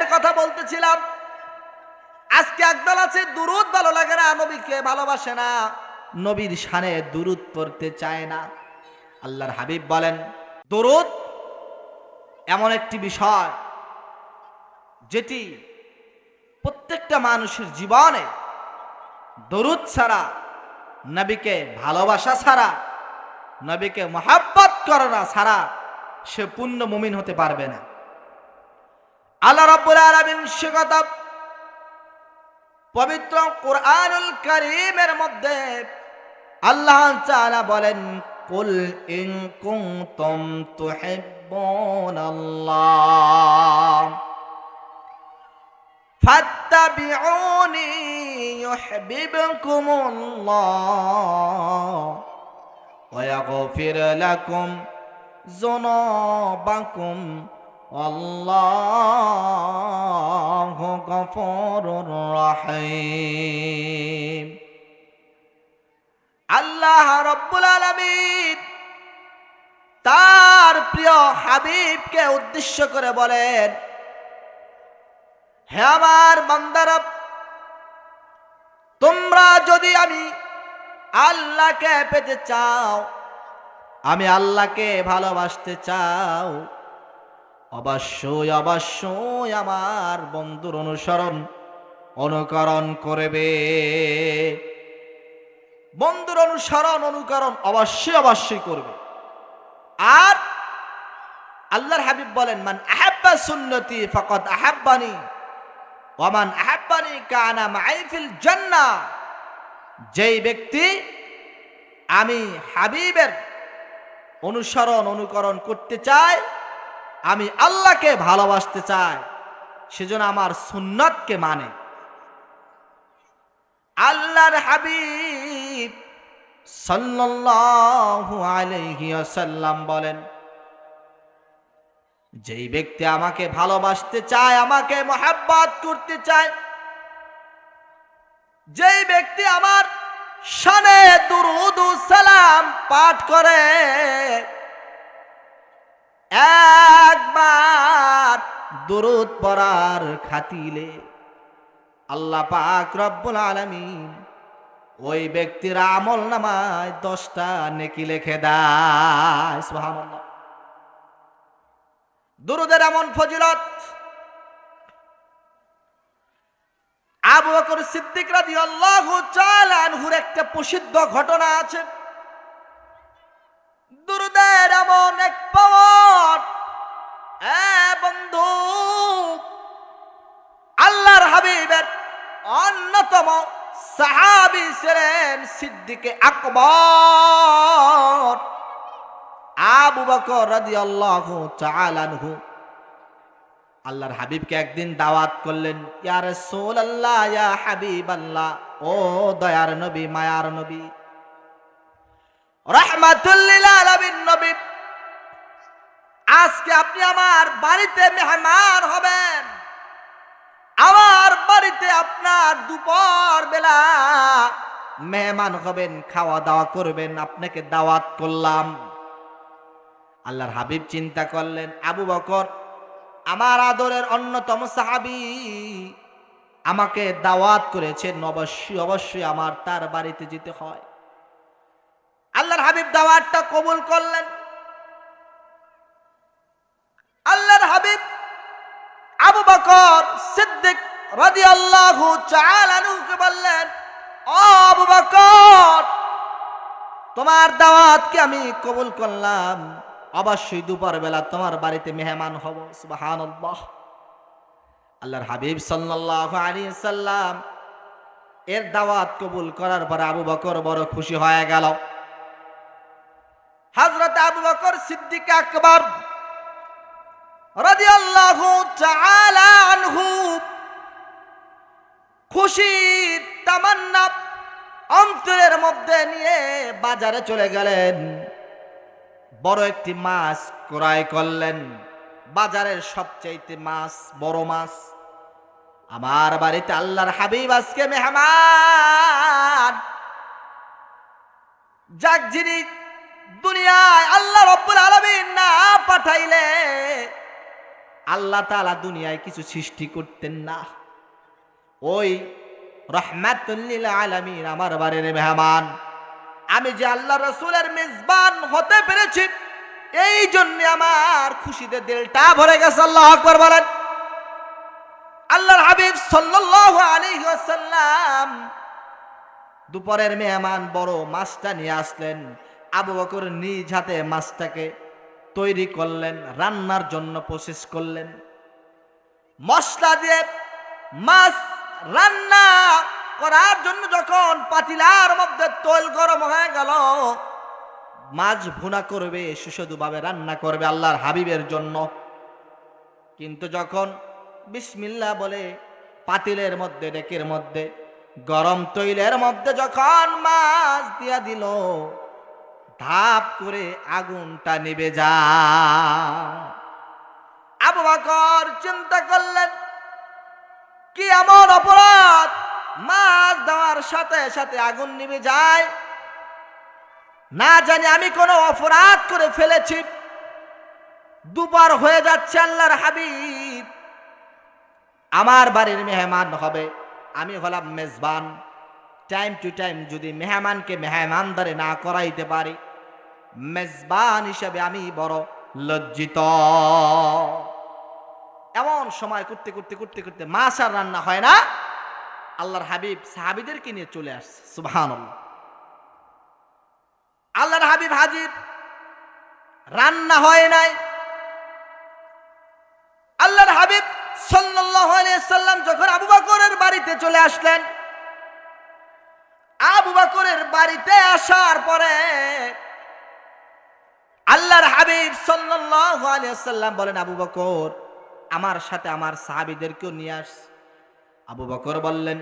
প্রেমের কথা বলতেছিলাম। আজকে একদল আছে, দুরুদ ভালো লাগে না, নবীকে ভালোবাসে না। নবীর শানে দুরুদ পড়তে চায় না। আল্লাহর হাবিব বলেন, দরুদ এমন একটি বিষয় যেটি প্রত্যেকটা মানুষের জীবনে দরুদ ছাড়া, নবীকে ভালোবাসা ছাড়া, নবীকে মহাব্বত করে ছাড়া সে পূর্ণ মুমিন হতে পারবে না। আল্লাহ রাব্বুল আলামিন সে কথা পবিত্র কোরআনুল কারীমের মধ্যে আল্লাহ তাআলা বলেন, কুল ইন কুনতুম তুহিব্বুনাল্লাহ, ফাত্তাবিউনি ইউহিব্বুকুমুল্লাহ, ওয়া ইয়াগফির লাকুম যুনুবাকুম। والله غفور رحيم আল্লাহ রব্বুল আলামিন তার প্রিয় হাবিবকে উদ্দেশ্য করে বলেন হে আমার বান্দারা তোমরা যদি আমি আল্লাহকে পেতে চাও আমি আল্লাহকে ভালোবাসতে চাও অবশ্যই অবশ্যই আমার বন্ধুর অনুসরণ, অনুকরণ করবে। বন্ধুর অনুসরণ, অনুকরণ অবশ্যই অবশ্যই করবে। আর আল্লাহর হাবিব বলেন, মান আহাব্বা সুন্নতি ফাকাদ আহাব্বানি ওয়ামান আহাব্বানি কানা মাইফিল জান্নাহ। যেই ব্যক্তি আমি হাবিবের অনুসরণ, অনুকরণ করতে চায় আমি আল্লাহকে ভালোবাসতে চাই, সেজন্য আমার সুন্নতকে মানে। আল্লাহর হাবিব সাল্লাল্লাহু আলাইহি ওয়াসাল্লাম বলেন, যেই ব্যক্তি আমাকে ভালোবাসতে চায়, আমাকে মহাব্বত করতে চায়, যেই ব্যক্তি আমার শানে সালাম পাঠ করে একবার দুরুদ পড়ার খাতিলে আল্লাহ পাক রব্বুল আলামিন ওই ব্যক্তির আমল নামায় দশটা নেকি লিখে দেয় দুরুদের এমন ফজিলত। আবু বকর সিদ্দিক রাদিয়াল্লাহু তাআলা আনহুর একটা প্রসিদ্ধ ঘটনা আছে। সাহাবি ছিলেন সিদ্দিকে আকবর। আবু বকর রাদিয়াল্লাহু আল্লাহর হাবিবকে একদিন দাওয়াত করলেন, ইয়া ও দয়ার নবী, মায়ার নবী নবী, আজকে আপনি আমার বাড়িতে মেহমান বাড়িতে আপনার দুপুর বেলা মেহমান হবেন, খাওয়া দাওয়া করবেন, আপনাকে দাওয়াত করলাম। আল্লাহর হাবিব চিন্তা করলেন, আবু বকর, আমার আদরের অন্যতম সাহাবি আমাকে দাওয়াত করেছেন অবশ্যই অবশ্যই আমার তার বাড়িতে যেতে হয়। আল্লাহর হাবিব দাওয়াতটা কবুল করলেন। আল্লাহর হাবিব আবু বকর সিদ্দিক রাদিয়াল্লাহু তাআলা আনহুকে বললেন বকর, তোমার দাওয়াতকে আমি কবুল করলাম। অবশ্যই দুপুর বেলা তোমার বাড়িতে মেহমান হব। সুবহানাল্লাহ। আল্লাহর হাবিব সাল্লাল্লাহু আলাইহি সাল্লাম এর দাওয়াত কবুল করার পর আবু বকর বড় খুশি হয়ে গেল। হযরত আবু বকর সিদ্দিক আকবর রাদিয়াল্লাহু তাআলা আনহু খুশির তামান্না অন্তরের মধ্যে নিয়ে বাজারে চলে গেলেন। বড় একটি মাছ ক্রয় করলেন। বাজারের সবচাইতে মাছ, বড় মাছ। আমার বাড়িতে আল্লাহর হাবিব আজকে মেহমান। যাক যিনি দুনিয়ায় আল্লাহ রব্বুল আলামিন না পাঠাইলে, আল্লাহ তাআলা দুনিয়ায় কিছু সৃষ্টি করতেন না। ওই রহমাতুল্লিল আলামিন আমার বাড়ির মেহমান। আমি যে আল্লাহ রসুলের মেজবান হতে পেরেছি, এই জন্য আমার খুশিতে দিলটা ভরে গেছে, আল্লাহ আকবর বলেন। আল্লাহর হাবিব সাল্লাল্লাহু আলাইহি ওয়াসাল্লাম দুপুরের মেহমান বড় মাছটা নিয়ে আসলেন। আবু বকর নিজ হাতে মাছটাকে তৈরি করলেন, রান্নার জন্য প্রসেস করলেন। মশলা দিয়ে মাছ রান্না করার জন্য যখন পাতিলার মধ্যে তৈল গরম হয়ে গেল, মাছ ভুনা করবে সুস্বাদুভাবে রান্না করবে আল্লাহর হাবিবের জন্য। কিন্তু যখন বিসমিল্লা বলে পাতিলের মধ্যে, ডেকের মধ্যে, গরম তৈলের মধ্যে যখন মাছ দিয়া দিল, ধাপ করে আগুনটা নিবে যা। আবু বকর চিন্তা করলেন কি এমন অপরাধ? মাছ দেওয়ার সাথে সাথে আগুন নিবে যায়। না জানি আমি কোনো অপরাধ করে ফেলেছি। দুবার হয়ে যাচ্ছে আল্লাহর হাবিব। আমার বাড়ির মেহমান হবে। আমি হলাম মেজবান। টাইম টু টাইম যদি মেহমানকে মেহমানদারে না করাইতে পারি, মেজবান হিসেবে আমি বড় লজ্জিত। এমন সময় করতে করতে করতে করতে মাছ আর রান্না হয় না। আল্লাহর হাবিব সাহাবিদেরকে নিয়ে চলে আসছে সুবহান আল্লাহর হাবিব হাজির, রান্না হয় নাই। আল্লাহর হাবিব সাল্লাম যখন আবু বকরের বাড়িতে চলে আসলেন, আবু বকরের বাড়িতে আসার পরে আল্লাহর হাবিব সাল্লাম বলেন, আবু বকর আমার সাথে আমার সাহাবিদেরকেও নিয়ে আস। আবু বকর বললেন,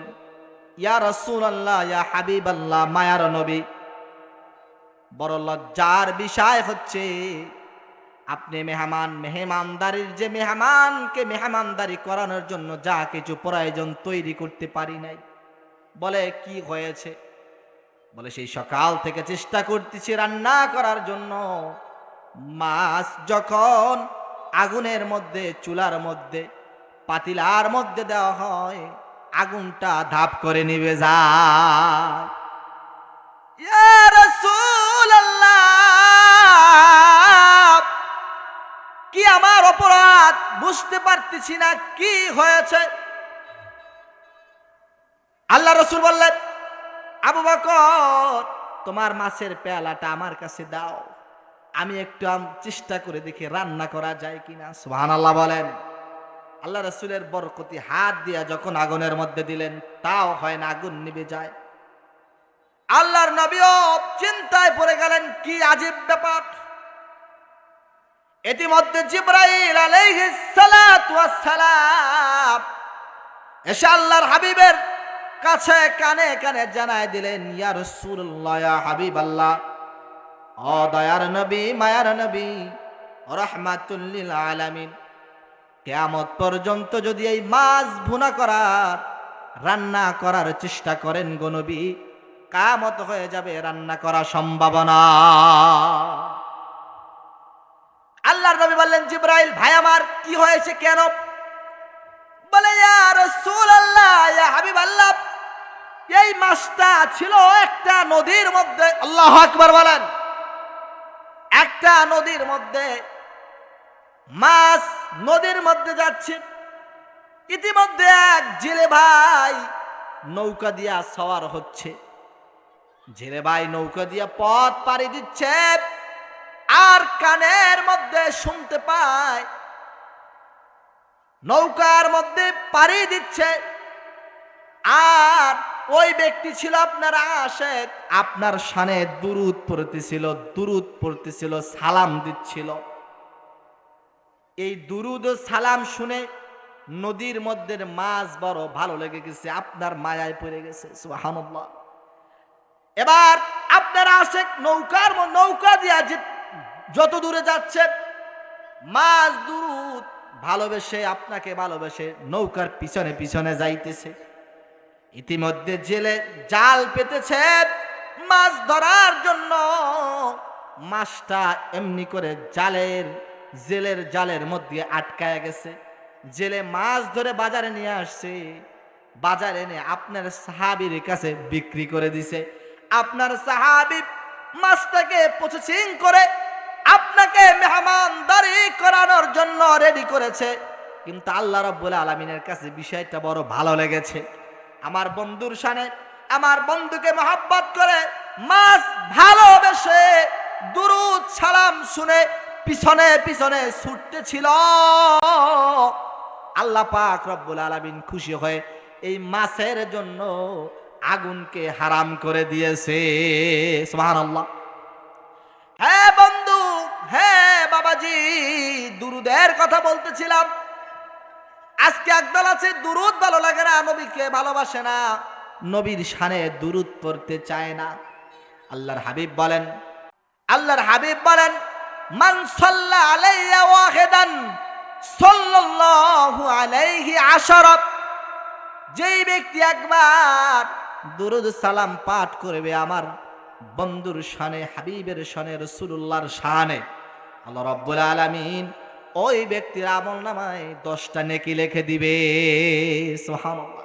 ইয়া রসুল আল্লাহ ইয়া হাবিব আল্লাহ মায়ার নবী, বড় লজ্জার বিষয় হচ্ছে, আপনি মেহমান, মেহমানদারির যে মেহমানকে মেহমানদারি করানোর জন্য যা কিছু প্রয়োজন তৈরি করতে পারি নাই। বলে, কি হয়েছে? বলে, সেই সকাল থেকে চেষ্টা করতেছি রান্না করার জন্য। মাছ যখন আগুনের মধ্যে, চুলার মধ্যে, পাতিলার মধ্যে দেওয়া হয়, আগুনটা ধাপ করে নিবে যায়। কি আমার অপরাধ? বুঝতে পারতেছি না কি হয়েছে। আল্লাহ রসুল বললেন, আবু বকর, তোমার মাছের পেয়ালাটা আমার কাছে দাও। আমি একটু চেষ্টা করে দেখি রান্না করা যায় কিনা। সুহান আল্লাহ বলেন। আল্লাহ রসুলের বরকতি হাত দিয়া যখন আগুনের মধ্যে দিলেন, তাও হয় না আগুন নিবে যায়। আল্লাহর নবীও চিন্তায় পড়ে গেলেন, কি আজীব ব্যাপার। ইতিমধ্যে জিব্রাইল সালাম এসে আল্লাহর হাবিবের কাছে কানে কানে জানায় দিলেন, ইয়া রাসূলুল্লাহ, ইয়া হাবিবাল্লাহ। ও দয়ার নবী, মায়ার নবী, রাহমাতুল লিল আলামিন। কিয়ামত পর্যন্ত যদি এই মাছ ভুনা করার, রান্না করার চেষ্টা করেন গো নবী কামত হয়ে যাবে রান্না করা সম্ভাবনা। আল্লাহর নবী বললেন, জিব্রাইল, ভাই আমার, কি হয়েছে কেন? বলে হাবিবাল্লাহ, এই মাছটা ছিল একটা নদীর মধ্যে। আল্লাহ আকবার বলেন। একটা নদীর মধ্যে, মাছ নদীর মধ্যে যাচ্ছে। ইতিমধ্যে এক জেলে ভাই নৌকা দিয়া সওয়ার হচ্ছে। জেলে ভাই নৌকা দিয়া পথ পাড়ি দিচ্ছে। আর কানের মধ্যে শুনতে পায়, নৌকার মধ্যে পাড়ি দিচ্ছে। আর ওই ব্যক্তি ছিল আপনার আশেক। আপনার সানে দুরুদ পড়তেছিল দুরুদ পড়তেছিল, সালাম দিচ্ছিল। এই দুরুদ সালাম শুনে নদীর মধ্যে মাছ বড় ভালো লেগে গেছে, আপনার মায়ায় পড়ে গেছে, সুবহানাল্লাহ। এবার আপনার আশেক নৌকার নৌকা দিয়া যে যত দূরে যাচ্ছে, মাছ দুরুদ ভালোবেসে, আপনাকে ভালোবেসে নৌকার পিছনে পিছনে যাইতেছে। ইতিমধ্যে জেলে জাল পেতেছে মাছ ধরার জন্য। মাছটা এমনি করে জালের, জেলের জালের মধ্যে আটকায় গেছে। জেলে মাছ ধরে বাজারে নিয়ে আসছে। বাজারে এনে আপনার সাহাবির কাছে বিক্রি করে দিছে। আপনার সাহাবি মাছটাকে প্রসেসিং করে আপনাকে মেহমানদারি করানোর জন্য রেডি করেছে। কিন্তু আল্লাহ রব্বুল আলমিনের কাছে বিষয়টা বড় ভালো লেগেছে। আমার বন্ধুর সানে, আমার বন্ধুকে মহাব্বত করে মাছ ভালোবেসে দুরুদ সালাম শুনে পিছনে পিছনে ছুটতে ছিল আল্লাহ পাক রব্বুল আলামিন খুশি হয়ে এই মাছের জন্য আগুনকে হারাম করে দিয়েছে। সুবহানাল্লাহ। হ্যাঁ বন্ধু হ্যাঁ বাবাজি, দুরুদের কথা বলতেছিলাম। আজকে একদল আছে, দুরুদ ভালো লাগে না, নবীকে ভালোবাসে না। নবীর শানে দুরুদ পড়তে চায় না। আল্লাহর হাবিব বলেন, আল্লাহর হাবিব বলেন, মান সাল্লা আলাইয়া ওয়াহিদান সাল্লাল্লাহু আলাইহি আশারাত। যেই ব্যক্তি একবার দুরুদ সালাম পাঠ করবে আমার বন্ধুর শানে, হাবিবের শানে রসুল্লাহর শানে, আল্লাহ রব্বুল আলামিন ওই ব্যক্তির আমল নামায় দশটা নেকি লেখে দিবে সুবহানাল্লাহ।